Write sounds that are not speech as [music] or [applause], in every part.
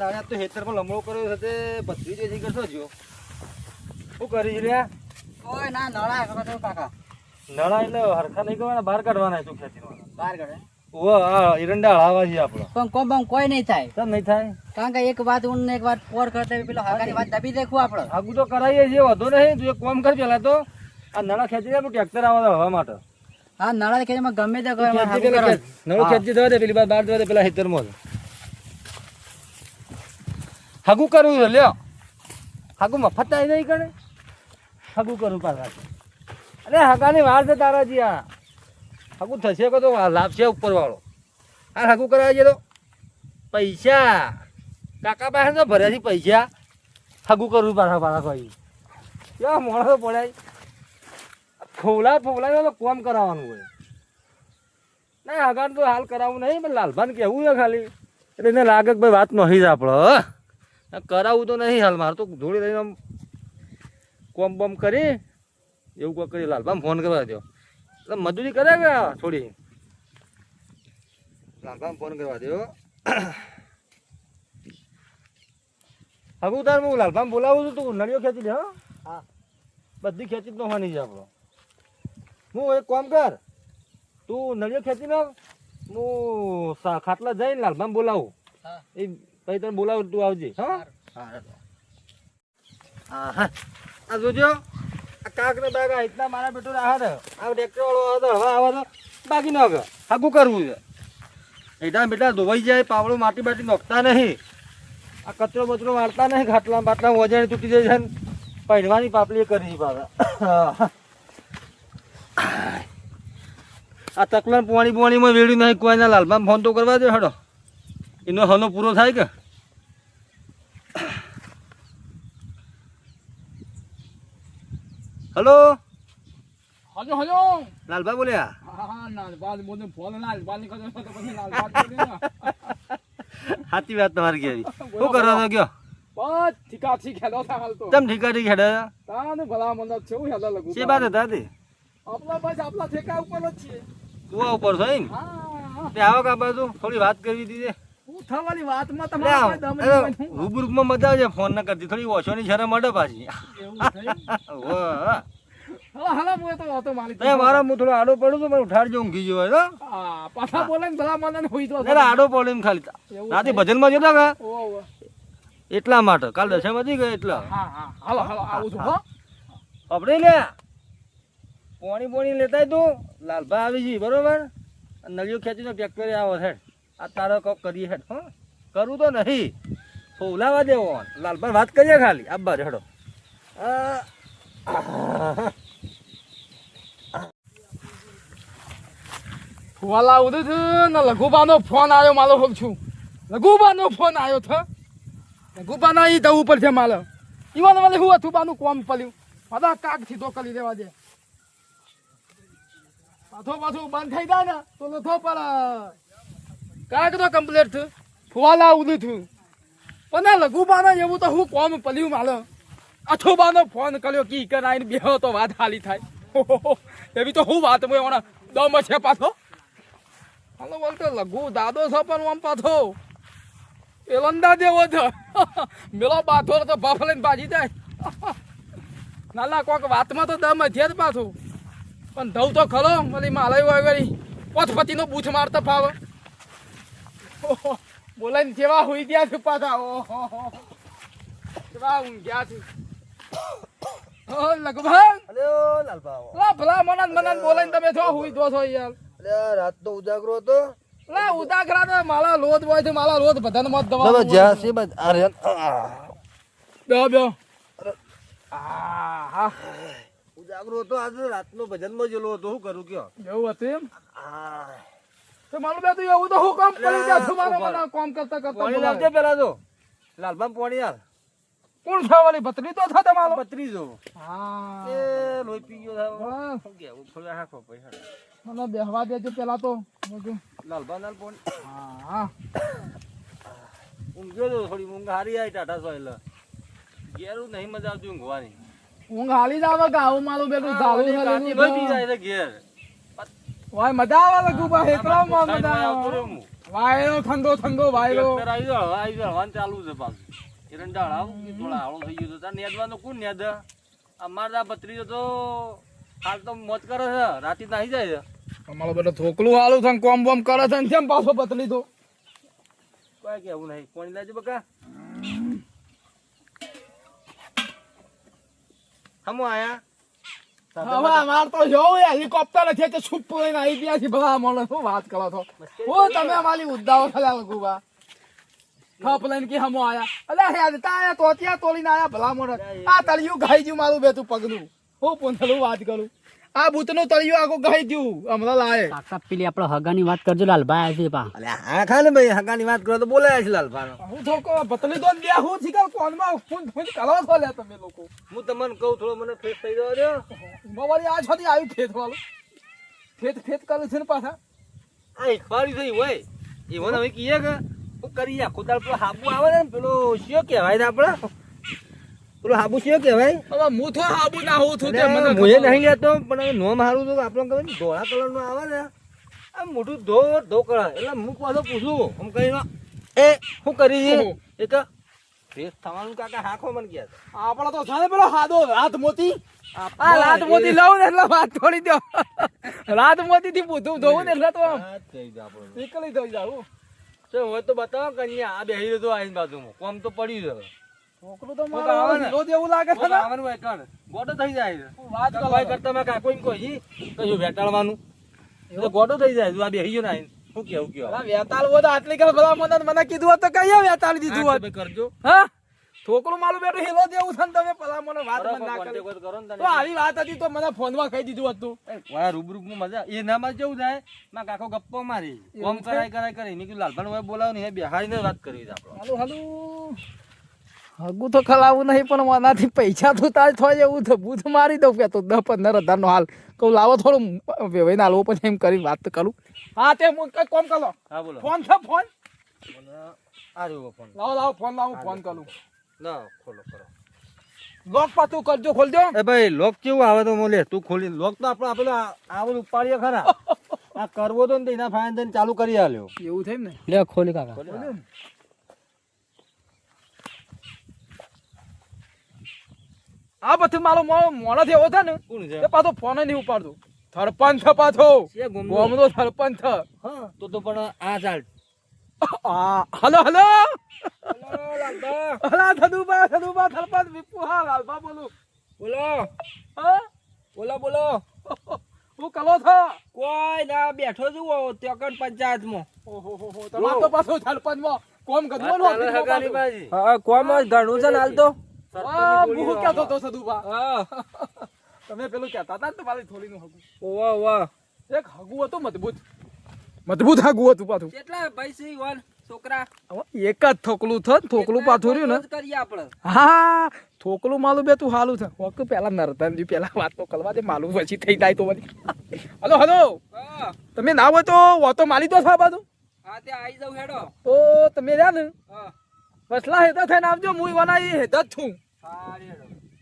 દાડા તો હેતરમાં લમણો કર્યો છે તે બધી જે છે કરશો જો શું કરી રહ્યા ઓય ના નળા કરો કાકા નળા એટલે હરખા નહીં કરવાના બહાર કાઢવાના તું ખેતી ઓ હળાવા છે આપણો. પણ કોમ બમ કોઈ નહીં થાય. કેમ નહીં થાય? કારણ કે એક વાત ઊન ને એક વાત પોર કરતા પેલો વાત દબી દેખું આપણે. આગું તો કરાવીએ છીએ વધુ નહીં તું એક કોમ કર પેલા તો. આ નળા ખેતી દે ટ્રેક્ટર આવે હવા માટે. હા નળા ખેતરમાં ગમે તે ખેતી. નળું ખેંચી દેવા દે પેલી બાર દેવા દે પેલા હેતરમાં. હગું કરવું છે, લ્યો. હગું મફત થાય નહીં કરે હગું કરું પાછા. અરે હગાની વાર છે તારાજી આ. હગું થશે કે તો લાભશે છે ઉપરવાળો. આ હગું કરાવે છે પૈસા. કાકા પાસે તો ભર્યા છે પૈસા. હગું કરવું પાછા પાછા કહ્યું કેવા માણસો પડ્યા. ફોલા ફોલા કોમ કરાવવાનું હોય. ના, હગાન તો હાલ કરાવવું નહીં, પણ લાલભાન કહેવું છે ખાલી? એટલે એને લાગે કે ભાઈ વાત નહીં જ આપણે કરાવવું તો નહીં હાલ મારે તો જોડી લઈને આમ કોમ બોમ કરી એવું કોઈ કરી લાલભાન ફોન કરવા દો એટલે મજૂરી કરે કે થોડી લાલભાન ફોન કરવા દો હગું તાર હું લાલભાન બોલાવું છું તું નળીઓ ખેંચી દે હા. બધી ખેંચી જ નોવાની છે આપણો. હું એક કામ કર તું નળીઓ ખેંચી નાખ હું ખાટલા જઈને લાલભાન બોલાવું. એ પછી તને બોલાવું તું આવજે, હા? હા આ જોજો, આ કાક ને બાગ એટલા મારા બેટો આહાર આ ટ્રેક્ટર વાળો તો હવા આવે તો બાકી ન ગયો કરવું છે. એટલા બેટા ધોવાઈ જાય, પાવડો માટી બાટી નોખતા નહીં. આ કચરો બચરો વાળતા નહીં, ખાટલા બાટલા વજન તૂટી જાય છે પહેરવાની પાપલી કરી છે પાછા. આ તકલાન પોણી પોણીમાં વેડ્યું નહીં, કોઈના લાલમાં ફોન તો કરવા દે, હડો. એનો હનો પૂરો થાય કે હલો હજો હજો લાલભા બોલ્યા હા ના બાદ બોલે ફોન લાલ બાદની કદમ તો પછી હજો હજો લાલભાઈ બોલ્યા? સાચી વાત તમારી કેવી શું કરો છો કયો? બસ ઠીકા ઠીક હેલો હાલ તો. હેડે તાને ભલા મંદ છે હું હેલો લગુ છે બાત હતા તે? આપલા બસ આપલા ઠેકા ઉપર જ છે કુવા ઉપર છો એમ. તે આવો કા બાજુ? થોડી વાત કરવી દીધી થવાની વાતમાં તમારે. દમ નહીં રૂબરૂમાં મજા આવે ફોન ના કરતી થોડી ઓછોની શરમ અડે પાછી. હલો હલો હું તો હતો મારી તે મારા હું થોડો આડો પડું તો મને ઉઠાડજો ઊંઘી ગયો હોય હા. પાછા બોલે ને ભલા મને હોય તો અરે આડો પડે ને ખાલી. રાતે? ભજનમાં જતા કે. એટલા માટે. કાલ દશામાં જઈ ગયા એટલા. હા હા. હાલો હાલો આવું છું હો. આપણે લે. પોણી પોણી લેતા તું. લાલભા આવી જઈ બરોબર? નળિયો ખેંચીને પેક કરી આવો છે આ તારો કોક કરીએ હેડ, હો. કરું તો નહીં. ફોલાવા દેવો લાલભા વાત કરીએ ખાલી. આબા હેડો. આ ફુવાલા ઉડે છે ને લઘુબાનો ફોન આવ્યો માલો હોઉં છું. લઘુબાનો ફોન આવ્યો છે. લઘુબાના તો ઉપર છે મારે ઈવન મને હું હતું બાનું કોમ પડ્યું. મારા કાકથી કરી દેવા દે. પાછો પાછું બંધ થઈ જાય ને, તો લથો પર કાક તો કમ્પ્લીટ થયું ફુવાલા ઉદું થયું પણ લઘુબાના એવું તો હું કોમ પડ્યું મારે અથોબાનો ફોન કર્યો, કી કરાઈને બેહો તો વાત હાલી થાય. એવી તો હું વાત હું દમ છે પાછો. હાલો બોલતો લઘુ દાદો છો પણ આમ પાછો. એલંદા દેવો છે. મેલો બાથો તો બફ લઈને ભાજી જાય. નાલા કોક વાતમાં તો દમ છે જ પાછું. પણ ધવ તો ખરો મળી માલય વગેરે પથપતિનો બૂથ મારતા ફાવે. ઓહો, જેવા હોઈ ગયા છે પાછા. ઓહો કેવા ઊંઘ્યા છું. ઓ લગભગ. અલ્યો લાલભા આવો. લા ભલા મનન મનન બોલાઈને તમે છો હુઈ દો છો યાર. અલ્યા રાતનો ઉજાગરો હતો. લા ઉદાગરા તો માલા લોધ હોય છે માલા લોધ બધાને મત દવા ચલો જ્યાં છે. બસ અરે બે બે. આ હા ઉજાગરો હતો આજે રાતનો ભજનમાં જેલો હતો. શું કરું કયો? એવું હતું એમ. તો મારું બે તો એવું તો હું કામ કરી દે છું મારો મને કામ કરતા કરતા પેલા તો. લાલભાન પાણી યાર કોણ છે તો થતા મારો જો. હા. એ લોહી પી ગયો? થોડું હાંકો પછી હેડો. મને બેહવા દેજો પેલા તો. લાલભાન લાલ પાણી. હા. હા ઊંઘ્યો તો થોડી ઊંઘ હારી આવી ટાટા સોયલ ઘેરું નહીં મજા આવતી ઊંઘવાની. ઊંઘ હાલી જ આવે કે આવું મારું બેટું ચાલુ. જાય ઘેર. ઓય મજા આવે લગુ બા એકલા માં મજા આવે. વાયરો ઠંડો ઠંડો વાયરો. આવી જાવ આવી જાવ હવાનું ચાલુ છે પાછું. એરંડાળ આવ કે થોડા હાળો થઈ ગયો તો નેદવાનું કોણ નેદ? અમારા આ બત્રીજો તો હાલ તો મોજ કરે છે. રાતે નાહી જાય છે. અમારો બેટો થોકલું હાલું છે કોમ બોમ કરે છે ને કેમ પાછો બદલી તો કોઈ કેવું નહીં. કોણ લાજે બકા. હમો આયા. હવે અમાર તો હેલિકોપ્ટર નથી તો છુપ લઈને આવી ગયા છે ભલા મને શું વાત કરો છો? ઓ તમે અમારી ઉદ્દાઓ થયા લગુબા થપ લઈને કે હમો આયા. અલ્યા યાદ તા આયા તો ત્યાં તોડીને આયા ભલા મોડ આ તળિયું ગાઈ ગયું મારું બેતું પગલું હું પૂંથલું વાત કરું. આ ભૂતનું તળિયું આખું ગાઈ ગયું હમણાં લાયે કાકા પેલી આપણે હગાની વાત કરજો લાલભાઈ આવી પા. અલે હા ખા ને ભાઈ હગાની વાત કરો તો બોલાય છે લાલભાઈ હું તો કહું, બતલી દો ને હું હું ફોનમાં ફૂન ફૂન કરો છો લે તમે લોકો. હું તમને કહું થોડો મને ફેસ થઈ જવા દો. મોવારી આ છોડી આવી ફેસ વાળો. ફેત ફેત કરે છે ને પાછા. આ ઇખબારી થઈ હોય. ઈવન હવે કીએ કે હું કરીએ આખો દાળ પેલો હાબુ આવે ને પેલો શિયો કહેવાય ને આપણે. પેલો હાબુ કહેવાય હવે હું તો આબુ ના હોઉં છું મને ખબર. નહીં લેતો પણ હવે નોમ હારું તો આપણને ખબર ને ધોળા કલરનું આવે ને. આ મોટું ધો ધો કલર એટલે હું પાછો પૂછું આમ કરીને એ શું કરી છે? એ તો ફ્રેશ થવાનું કાકા હાખો મને ગયા આપણા તો છે પેલો હાદો રાત મોતી. આ રાત મોતી લઉં ને એટલે વાત થોડી દો. રાત મોતી થી પૂછું ધોવું ને એટલે તો નીકળી થઈ જાવ તો હોય તો બતાવો કન્યા આ બેહી રહ્યો તો આવીને બાજુમાં. કોમ તો પડ્યું છે છોકરું તો મારો આવે ને. જેવું લાગે છે ને. આવવાનું એકણ ગોડો થઈ જાય વાત કરો. કોઈ કરતા મે કાકો એમ કહી કયું વેટાળવાનું. એટલે ગોડો થઈ જાય. આ બેહી ગયો ને. શું કેવું કયો અલા, વેતાળ તો આટલી કલ ભલા મને મને કીધું હોત તો કઈ વેતાળી દીધું હોત? કરજો. હા? છોકરું મારું બેટું હેલો દેવું છે ને તમે પેલા મને વાત મને ના કરી. તો આવી વાત હતી તો મને ફોનમાં કહી દીધું હતું. વાળા રૂબરૂ માં મજા. એ ના માં કેવું થાય. માં કાકો ગપ્પો મારી. એવું કરાય કરાય કરી નીકળ્યું લાલભાઈ બોલાવો ને એ બેહાડીને વાત કરી છે આપણે. હાલું હાલું. હગું તો ખલાવું નહીં પણ મનાથી પૈસા તો તાજ થાય એવું તો બૂથ મારી દઉં કે તો દસ પંદર હજારનો હાલ. કહું લાવો થોડું વેવાઈને હાલવો પછી એમ કરી વાત તો કરું. હા તે હું કઈ કોમ કરો. હા બોલો. ફોન છે ફોન? આ ફોન. લાવો લાવો ફોન લાવો ફોન કરું. ના ખોલો કરો લોક પાતું કરજો ખોલજો. એ ભાઈ લોક કેવું આવે તો મોલે તું ખોલી લોક તો આપણે આપણે આવું ઉપાડીએ ખરા. [laughs] આ કરવો તો ને એના ફાયદા ચાલુ કરી આલ્યો. એવું થયું ને? લે ખોલી કાકા. આ પછી મારો મોણસ એવો છે ને એ પાછો ફોન નહીં ઉપાડતો. સરપંચ પાછો. છે ગોમનો? ગોમનો સરપંચ તો તો પણ આ ચાલ. Hello hello. હલા ધનુબા ધનુબા સરપંચ વિપુ હા લાલબા બોલું. બોલો. હા? બોલો બોલો. હું કલો છો? કોઈ ના બેઠો છું ત્યોકન પંચાયતમાં. ઓહો હો હો તો પાછો સરપંચમાં કોમ ગધવાનો હા કોમ ઘણું છે ને હાલ તો. આ બહુ તો સદુબા હા. તમે પેલું કહેતા હતા ને તમારી થોડીનું હગું. વાહ વાહ. એક હગું હતું મજબૂત. મજબૂત હગું હતું પાછું. કેટલા ભાઈ છે છોકરા? એક જ થોકલું થયું થોકલું પાછું રહ્યું ને. કરીએ આપણે. હા થોકલું માલું બે તું હાલું થાય ઓકે પેલા નરતનજી પેલા વાત તો કરવા દે માલું પછી થઈ જાય તો બધી હલો હલો. તમે ના હોય તો વાતો માલી દો સાહેબ હા તે આવી જાવ હેડો. તો તમે રહ્યા ને. હા. વસલા હેતા થઈને આવજો હું ઈવાના એ હેત જ છું.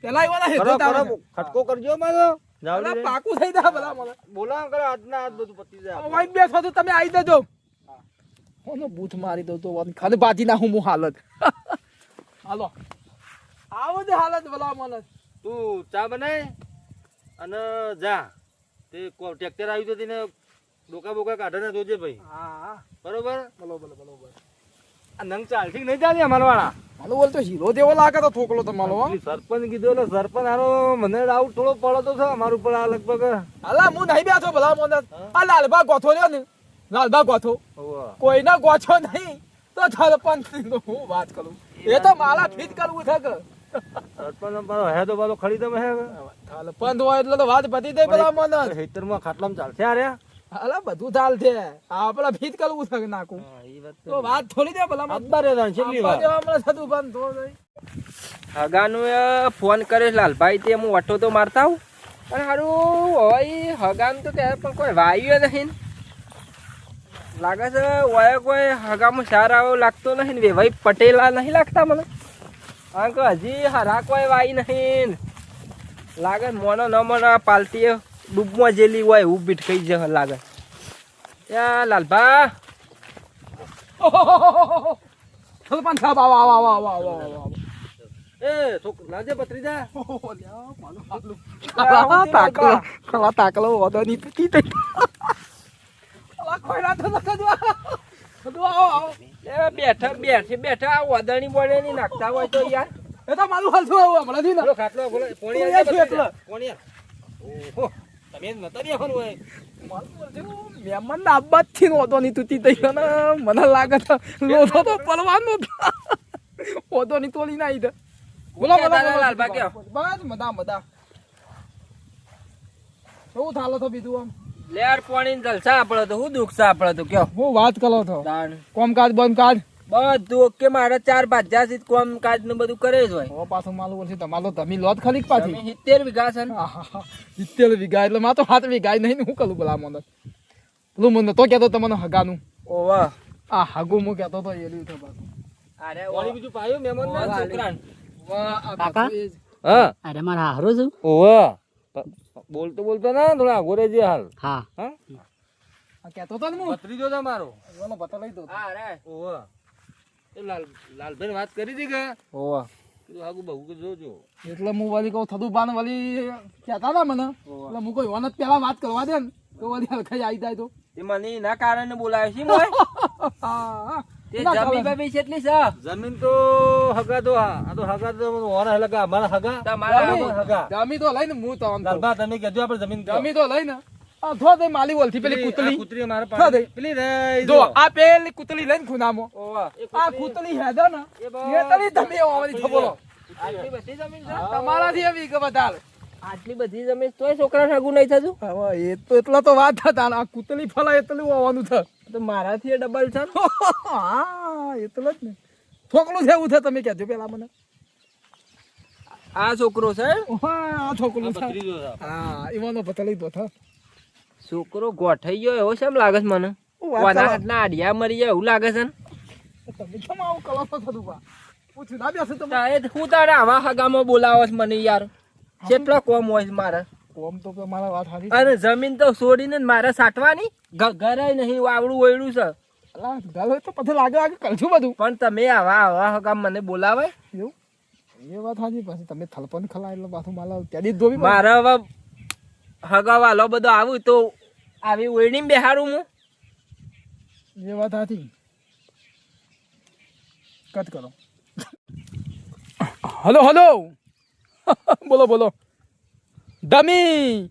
પેલા ઈવાના હેત આવે ખટકો કરજો મારો. પેલા પાકું થઈ જાય બધા મને. બોલા કરે આજના આજ બધું પતી જાય વાઈ બેસો તો તમે આવી જજો. કોનો બૂથ મારી દઉં તો ખાલી બાજી ના હું હું હાલત. [laughs] હાલો. આવો જ હાલત ભલા મને. તું ચા બનાય અને જા. તે કો- ટ્રેક્ટર આવ્યું તો તેને ડોકા બોકા કાઢે ને જોજે ભાઈ. હા. હા બરોબર? બોલો બોલો બોલો બોલો આ નંગ ચાલથી નહીં ચાલી અમારવાળા વાળા હાલો બોલ તો હીરો જેવો લાગે તો થોકલો તમારો હો. સરપંચ કીધો એટલે સરપંચ હારો મને ડાઉટ થોડો પડો તો છે અમારું પણ આ લગભગ. હાલા હું નહીં બેઠો ભલા મને આ લાલબા ગોથો રહ્યો ને લાલબા ગોથો. કોઈના ગોછો નહીં તો સરપંચ હું વાત કરું. એ તો મારા ફીટ કરવું છે કે. સરપંચ પાછો હે તો પાછો ખરી તમે હે સરપંચ હોય એટલે તો વાત પતી જાય ભલા મને. ખેતરમાં ખાટલામાં ચાલશે અરે હાલા બધું ચાલ છે આપડે ફીત કરવું છે કે નાખું? તો વાત થોડી દે ભલા અત્યારે છેલ્લી વાર. હમણાં થતું બંધ થોડું. હગાનું એ ફોન કરે લાલભાઈ તે હું વટો તો મારતા હું પણ હારું હોય હગાનું તો ત્યારે પણ કોઈ વાયુ નહીં લાગે છે ઓય કોઈ હગામાં સારા આવો લાગતો નહીં ને વેભાઈ પટેલા નહીં લાગતા મને. કારણ કે હજી હરા કોઈ વાય નહીં લાગે મોનો ન મોનો આ પાલટી ડૂબમાં જેલી હોય એવું બીટ કઈ જ લાગે. ત્યાં લાલભા. સરપંચ સાહેબ આવો આવો આવો આવો આવો આવો આવો. એ લાજે. ખલા તાકલો તો નતો આવો આવો. એ બેઠા બેઠે બેઠા આ વદણી બોડેની નાખતા હોય તો યાર. એ તો મારું ને. ખાટલો પોણી પોણી. ઓહો. તમે નતા બેહવાનું હોય. મહેમાન ના આબાદથી નો ઓદોની તૂટી થઈ ને મને લાગે છે લોધો તો પડવાનો જ. તોલી ના બોલો કે બોલો લાલબા? બસ મદા મદા શું થાલો તો બીજું આમ? લેર પાણી જલસા આપડે તો હું દુઃખ છે આપડે તો કયો? હું વાત કરો છો કોમકાજ બંધકાજ બધું કે મારે ચાર પાંચ જાસી કોમ કાજ ને બધું કરે જ હોય પાછું માલું વર્ષે તમારો તમે લોત ખાલી પાછી? સિત્તેર વીઘા છે ને. સિત્તેર વીઘા એટલે માં તો હાથ વીઘા નહીં હું કરું પેલા મને? પેલું મને તો કહેતો તમને હગાનું. ઓવા. આ હગું હું કહેતો તો એ રહ્યું પાછું. અરે ઓલી બીજું પાયો મહેમાન ઓવા ના છોકરાને. વાહ, કાકા? હા. અરે મારા હારો છું. ઓવા. બોલતો બોલતો ના થોડા આગોરે જે હાલ. હા. હા? કેતો કહેતો તો ને હું. ભત્રીજો છે મારો. એનો પતો લઈ દો. હા, અરે. ઓવા. એ લાલ લાલભાઈ વાત કરી હતી કે? ઓવા આગુ બહુ જોજો એટલે હું વાલી કહું થતું પાન વળી કહેતા હતા મને. એટલે હું કોઈ વનત પેલા વાત કરવા દે ને તો વળી હલકાઈ આવી જાય તો. એ મને એના કારણે બોલાયો છે મોય હા, તે ના જમી કેટલી છે જમીન તો હગા તો હા આ તો હગા તો ઓના હલકા અમારા હગા? તમારા હગા. જમી તો લઈને હું તો આમ તમે કહેજો આપણે જમીન કહો. જમી તો લઈને થો તે માલી બોલથી પેલી કુતલી. કુતરી મારા પાસે પેલી રે જો આ પેલી કુતલી લઈને ખુનામો. ઓવા. આ કૂતલી હેદો ને એ તલી તમે આવવાની છો બોલો આટલી બધી જમીન છે? તમારાથી એવી કે બતાલ આટલી બધી જમીન તોય છોકરા ઠગું નહીં થતું? હવે એ તો એટલા તો વાત હતા આ કુતલી ફલા એટલું આવવાનું છે. તો મારાથી ડબલ છે [laughs] હા એટલું જ ને. થોકલું છે એવું છે તમે કહેજો પેલા મને. આ છોકરો છે? હા, આ છોકરો છે. હા ઈવાનો પતલી તો થા છોકરો ગોઠાઈ ગયો એવો શેમ લાગે છે મને? કોના હાથના આડિયા મરી જાય એવું લાગે છે ને? તમે કેમ આવું કરો છો થતું બા પૂછ્યું ના તમે. હું તારે આવા હગામાં બોલાવો છે મને યાર? કેટલો કોમ હોય છે મારે. કોમ તો મારા વાત હારી અને જમીન તો છોડીને મારે સાટવાની? ઘરે નહીં વાવડું વળ્યું છે. તો પછી લાગે લાગે કરશું બધું. પણ તમે આવા આવા હગામ મને બોલાવે? એવું? એ વાત હાજી પછી તમે થલપન ખલા એટલે પાછું ત્યાંથી મારે હવે હગા વાલો બધો આવું તો આવી ઓયડીને બેહારું હું. એ વાત હતી કટ કરો. Hello hello. [laughs] બોલો બોલો. ધમી.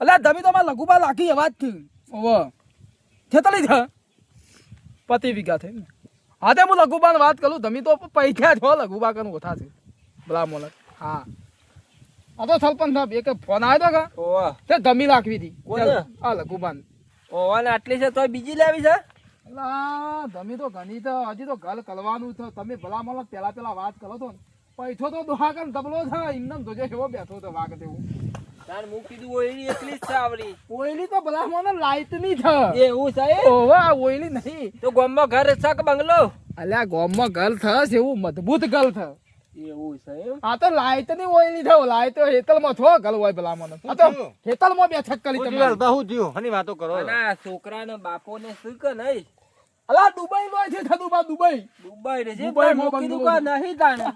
અલા ધમી તો મારા લઘુબા લાખી અવાજથી ઓવો છેતલી થા પતિ વીઘા થઈ ને હા તે હું લઘુબાને વાત કરું. ધમી તો પૈસા છો લઘુબા કનું ઓછા છે. બોલા મોલક હા. તો સરપંચ સાહેબ એક ફોન આવ્યો તો તે ધમી લાખવી હતી? આ લઘુબાન ઓવા ને આટલી છે તો બીજી લેવી છે? ધમી તો ઘણી તો હજી તો ગલ કરવાનું છે. તમે ભલા મને પેલા પેલા વાત કરો તો પૈસો તો દોહાકન દબલો છે. એમને જોજો કેવો બેઠો તો વાગ તેવું. તાર હું કીધું ઓયડી એકલી જ છે આવડી. ઓઈલી તો ભલા મને લાઈટની છે. એવું છે? ઓવે ઓઈલી નહીં. તો ગામમાં ઘર છે કે બંગલો? અલ્યા ગોમમાં ગલ થસ એવું મજબૂત ગલ થ એવું છે એમ આ તો લાઈટની ઓઈલી થયો લાઈટ હેતલમાં થો ગલ હોય ભલા મને આ તો હેતલમાં બેઠક કરી તમે બહુ જીવ હની વાતો કરો. ના છોકરા ને બાપો ને શું કે નહીં? અલા દુબઈ માં છે થતું દુબઈ. દુબઈ રે છે [laughs] દુબઈમાં પણ બંગલો કા નહીં તાણે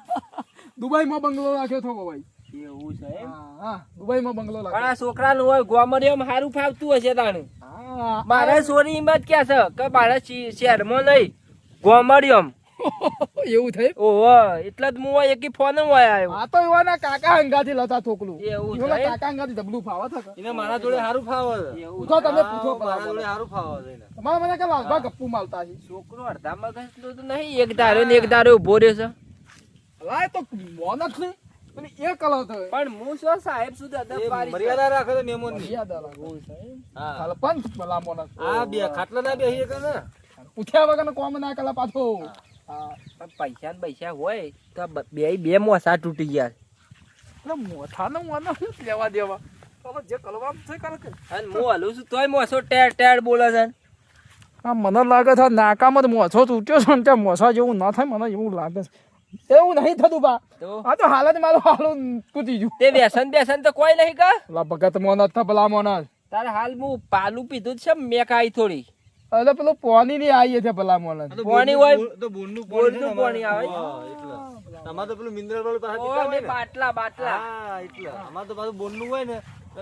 દુબઈ માં બંગલો રાખ્યો થો ભાઈ એવું છે એમ હા હા દુબઈ માં બંગલો રાખ્યો. આ છોકરાનું હોય ગોમરિયમ હારું ફાવતું હશે તાણે. હા મારે સોરી હિંમત ક્યાં છે કે મારે શહેરમાં નહીં ગોમરિયમ [laughs] એવું થયું ઓહો એટલે જ હું એકી ફોન વાય આવ્યો આ તો એવાના કાકા હંગાથી લતા થોકલું એવું છે? કાકા હંગાથી ડબલું ફાવા થકે એને મારા જોડે હારું ફાવા છે. એવું પૂછો તમે પૂછો મારા જોડે હારું ફાવા છે એને. તમારે મને કે લાલભા ગપ્પુ માલતા છે? છોકરો અડધા મગજનો તો નહીં એક ધારો ને એક ધારો ઊભો રહે છે. લાય તો મોન જ નહીં પણ એક કલર તો પણ હું શું સાહેબ સુધી અદબ પારી મર્યાદા છે. તો નિયમો ની મર્યાદા રાખો. સાહેબ હા. સરપંચ લાંબો ના આ બે ખાટલા ના બેસીએ કે ને? પૂછ્યા વગર કોમ ના કલા પાછો. હા પણ પૈસા ને પૈસા હોય તો બ- બે મોસા તૂટી ગયા. મોઠા ને મોને શું લેવા દેવા? જે કલવાનું છે કરે કે. અને હું હલું છું તોય મોસો ટેર ટેર બોલે છે આ મને લાગે છે નાકામાં જ મોછો તૂટ્યો છે ને ત્યાં મોછા જેવું ના થાય મને એવું લાગે છે. એવું નહીં થતું બા. આ તો હાલત મારું હાલું તૂટી ગયું. તે વ્યસન વ્યસન તો કોઈ નહીં કા? ભગત મોન થપલા મોના મોન તારે હાલ હું પાલું પીધું જ છે મેકાઈ થોડી. અરે પેલો પોની ની આવીએ છે ભલા મોને પોની હોય તો બોનનું બોરનું પોની આવે. તમારે તો પેલું મિનરલ વાળું પાસે ઓ, હોય ને? બાટલા બાટલા હા એટલે. અમાર તો પાછું બોનનું હોય ને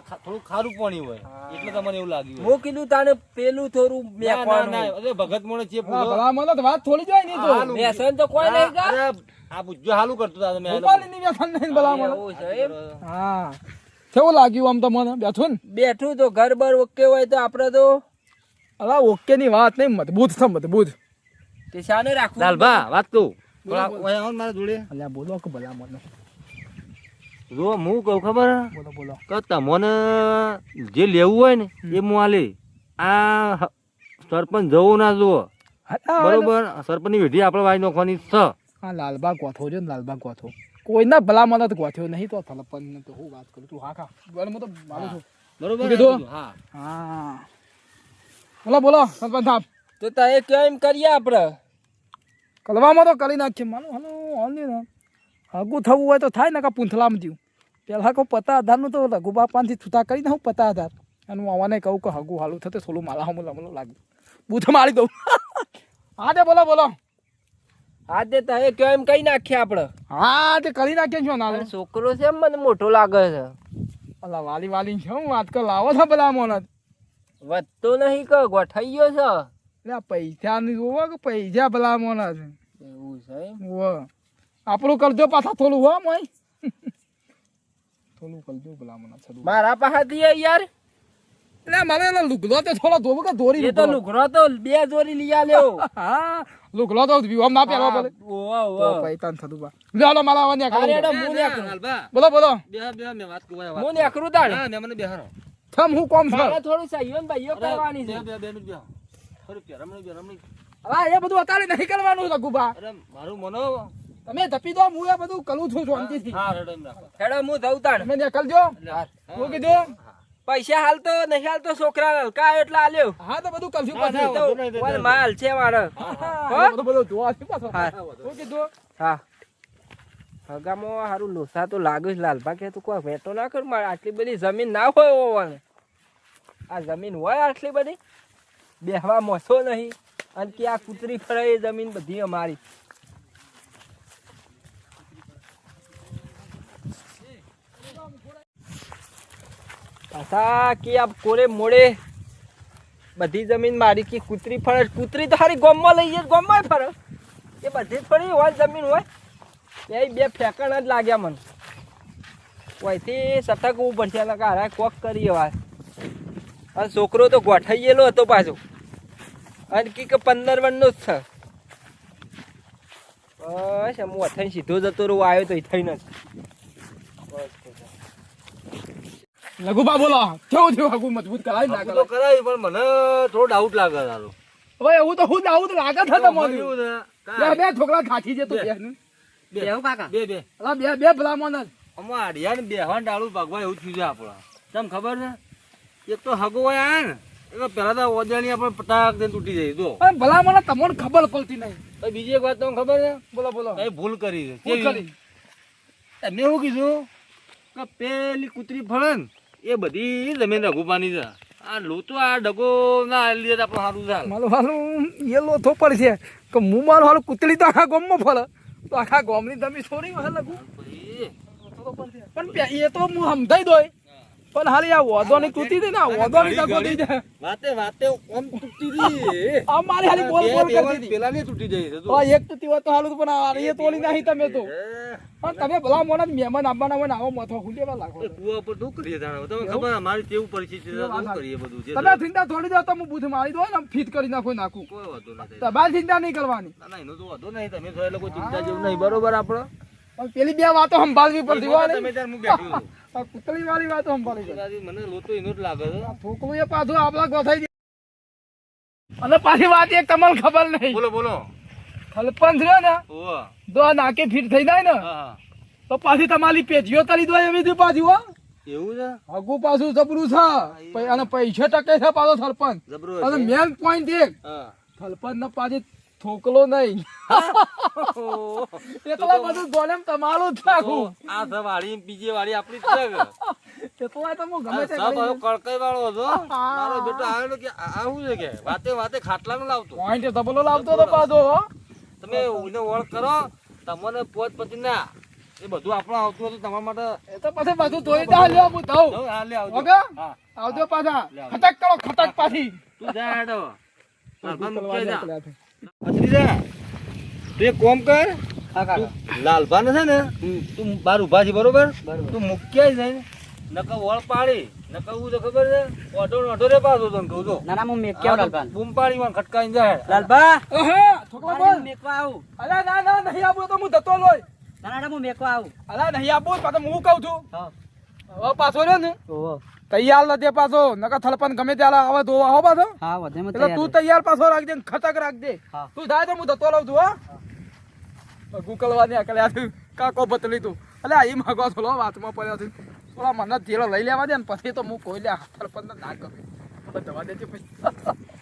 થોડું ખારું પાણી હોય. એટલે તમને એવું લાગ્યું હું કીધું તાને પેલું થોડું. મેકવાનું. અરે ભગત મોણે ચેપ ભલા મોને તો વાત થોડી જાય નહીં તો. વ્યસન તો કોઈ નહીં ગા. આ બુજ્જો હાલું કરતો તા તમે ઉપાલી ની વ્યસન નહીં ભલા મોને એવું છે એમ? હા. કેવું લાગ્યું આમ તો મને? બેઠું ને? બેઠું તો ઘર બર ઓકે હોય તો આપડે તો અલા ઓકે ની વાત નહીં મજબૂત છે મજબૂત. તે શાને રાખવું લાલભા, વાત કહું. ઓય આવો મારા જોડે. અલ્યા બોલો કે ભલા મને જો હું કહું ખબર? બોલો બોલો. કે તમને જે લેવું હોય ને એ હું આલે. આ સરપંચ જવું ના જુઓ. બરોબર? સરપંચની વેઢી આપણે વાય નોખવાની છે. હા લાલબા ગોથો છે ને લાલબા ગોથો. કોઈના ભલા મને તો ગોથ્યો નહીં તો થલપન તો હું વાત કરું તું હા ખા. તો મારું છું. બરોબર? કીધું? હા. હા. બોલો બોલો સરપંચ સાહેબ. તો તારે કેમ કરીએ આપણે? કલવામાં તો કરી નાખીએ. માનું હાલો હાલી ને. હગું થવું હોય તો થાય ને કા પૂંથલામાં થયું. પહેલાં કહું પતા આધારનું તો રઘુબાપાનથી છૂટા કરી દઉં પતા આધાર અને હું આવાને કહું કે હગું હાલું થતું થોડું માલા હમું લમલું લાગ્યું બૂથ મારી દઉં. [laughs] હા તે બોલો બોલો. હા તે તારે એમ કઈ નાખીએ આપણે? હા તે કરી નાખીએ છો ના છોકરો છે એમ મને મોટો લાગે છે. અલા વાલી વાલી છે હું વાત કર. લાવો છો પેલા મોને. વધતો નહીં કે ગોઠાઈ ગયો છે. એટલે પૈસા ની જોવો કે પૈસા ભલા મોના છે. એવું છે વો આપણું કરજો પાછા થોડું હો મોય થોડું કરજો ભલા મોના છે મારા પાસેથી યાર. એટલે મને એનો લુગલો તો થોડો ધોવો કે દોરી એ તો લુગડો. તો બે દોરી લઈ આલ્યો. [laughs] હા લુગલો તો વિવાહ ના પહેરવા પડે. ઓવા ઓવા પૈતાન થતું બા. લે હાલો મારા આવવાની આ અરે કરું. એડો મું નેકરું બોલો બોલો. બે બે મે વાત કુવા વાત મું કહું. નેકરું હા, મે મને બેહાડો. થમ હું કોમ છે મારે થોડું સહીઓ ને ભાઈઓ કરવાની છે. બે- બે- મિનિટ બે ખરું કે રમણી બે, રમણી. હા એ બધું અત્યારે નહીં કરવાનું રઘુબા અરે, મારું મનો તમે ધપી દો હું એ બધું કલું છું શાંતિથી. હા રેડો એમ રાખો. હેડો હું જઉં તાણ. તમે કલજો હું કીધું પૈસા હાલ તો નહીં હાલ તો છોકરા હલકા એટલે આલ્યો હા તો બધું કરશું પાછું. ઓલ માલ છે મારે. હા, બધું જોવા છે પાછો. હા. હું કીધું હા. હગામાં હારું લોસા તો લાગે લાલભા કે તું કોઈ વેટો ના કર મારે આટલી બધી જમીન ના હોય આ જમીન હોય આટલી બધી? બેહવા મોસો નહીં. અને આ કૂતરી ફરે એ જમીન બધી અમારી. પાછા કે આ કોરે મોડે બધી જમીન મારી કે કૂતરી ફરે કૂતરી તો હારી ગોમમાં લઈ જાય, ગોમમાં ફરે. એ બધી થોડી હોય, જમીન હોય. એ બે ફેંકણ જ લાગ્યા મને. ઓયથી સતકવું પડશે એટલે કોક કરીએ વાત અને છોકરો તો ગોઠાઈયેલો હતો પાછો. અને કી કે પંદર વનનો જ છે. બસ હું અથાઈ સીધો જતો રહું આવ્યો તો થઈ નથી લઘુબા બોલો કેવું થયું? આગું મજબૂત કરાવી ના આખું તો કરાવી? પણ મને થોડો ડાઉટ લાગે તારો. હવે એવું તો હું ડાઉટ લાગે છે કેવું બે બે છોકરા ખાખી છે બે. બે કાકા. બે બે. અલા બે બે ભલામણ આમાં અડિયા ને બેહવાન ડાળું ભાગવા એવું થયું છે આપણા. તને ખબર છે? એક તો હગો હોય આ ને એટલે તો પેલા તો ઓજાણી આપણે પટાક દઈને તૂટી જાય તો પણ મને તમને ખબર પડતી નહીં. તો બીજી એક વાત તમને ખબર છે? બોલો બોલો. એ ભૂલ કરી છે. ભૂલ કેવી? કરી. મેં શું કીધું કે પેલી કૂતરી ફળે ને એ બધી જમીન રઘુપાની છે. આ લોતો આ ડગો ના લીધે દે આપણે સારું થાય મારું હાલું એ લોથો પડશે કે હું મારું હાલું કૂતરી તો આખા ગોમમાં ફળે. તો આખા ગોમની તમે છોડી હાલ લગું પછી પણ એ તો હું સમજાઈ દોય. પણ હાલ આ વોદોની કૂતી હતી ને આ વોદોની દગો દઈ જાય. વાતે વાતે ઓમ તૂટી રહી. આ મારી હાલી બોલ બોલ કરતી હતી પેલા ની તૂટી જાય છે જો. આ એક તૂટી હોત તો હાલું પણ આ એ તોલી નાખી તમે તો. પણ તમે ભલા મોના મહેમાન આવવાના હોય ને આવો મથો ખુલેવા લાગો કુવા પર શું કરીએ જાણો તમે ખબર મારી કેવું પરિસ્થિતિ છે? શું કરીએ બધું જે તમે ચિંતા થોડી દો તો હું બુધ મારી દો ને ફિટ કરી નાખો નાખું. કોઈ વાંધો નથી તમારે ચિંતા નહીં કરવાની. ના ના એનો તો વાંધો નહીં. તમે થોડા લોકો ચિંતા જેવું નહીં. બરોબર આપણો પણ પેલી બે વાતો સંભાળવી પડતી હોય તમે ને ત્યારે હું બેઠો આ વાળી વાત મને લોતો એનો જ લાગે છે. છોકરું એ પાછું આપણા ગોથાઈ દે અને પાછી વાત એક તમને ખબર નહીં. બોલો બોલો. ખલપંચ રહ્યો ને જો નાકે ફીટ થઈ જાય ને તો પાછી તમારી પેજીઓ તરી દો એવી પાછી હો. એવું છે? હગું પાછું જબરું છે. અને પૈસા ટકે છે પાછો સરપંચ અને મેન પોઈન્ટ એક સરપંચ ને પાછી થોકલો નહીં. [laughs] એટલા બધું ગોલેમ તમારું તો આ છે વાળી બીજી વાળી આપણી જ છે કે? એ તો હું ગમે તે કડકાઈ વાળો હતો. મારો બેટો આવેલો કે આ શું છે કે? વાતે વાતે ખાટલા નો લાવતો. પોઈન્ટ ધબલો લાવતો તો પાછો તમે ઉને ઓળ કરો. તમને પોત પતિ ના. એ બધું આપણું આવતું હતું તમારા માટે. એ તો પછી બધું ધોઈ દા લ્યો હું ધોઉં હા, લે આવજો. ઓકે? આવજો પાછા. ખટક કરો ખટક પાછી. તું જા હેડો. હા તું એક કોમ કર લાલભાને છે ને તું બાર ઊભા છે બરોબર? બરોબર. તું મૂક્યા જાય નકર વળ પાડી નકર હું તો ખબર છે ઓઢો ઓઢો રે પાછો તને કહું તો ના ના હું મેક કેવું લાલબા બૂમ પાડી માં ખટકાઈને જાય. લાલભા? ઓહે છોકરા બોલ. મેકવા આવું. અલા ના ના નહીં આવું તો હું ધતો લોય. ના ના હું મેકવા આવું. અલા નહીં આવું પાછો હું કહું છું. હા. પાછો રહ્યો ને. ઓહો. તૈયાર નથી પાછો. નકર થલપન ગમે ત્યારે આવે પાછો. હા માં એટલે તું તૈયાર પાછો રાખજે ખતક રાખજે. તું થાય તો હું ધતો લઉં છું હા. ગુકલવાની અકલ્યા તું કાકો બતલી તું. એટલે આ ઈ માગો થોડો વાતમાં પડ્યો છું. થોડા મને ધીરો લઈ લેવા દે ને પછી તો હું કોઈ લે થલપન ના ગમે. દવા દેજે પછી.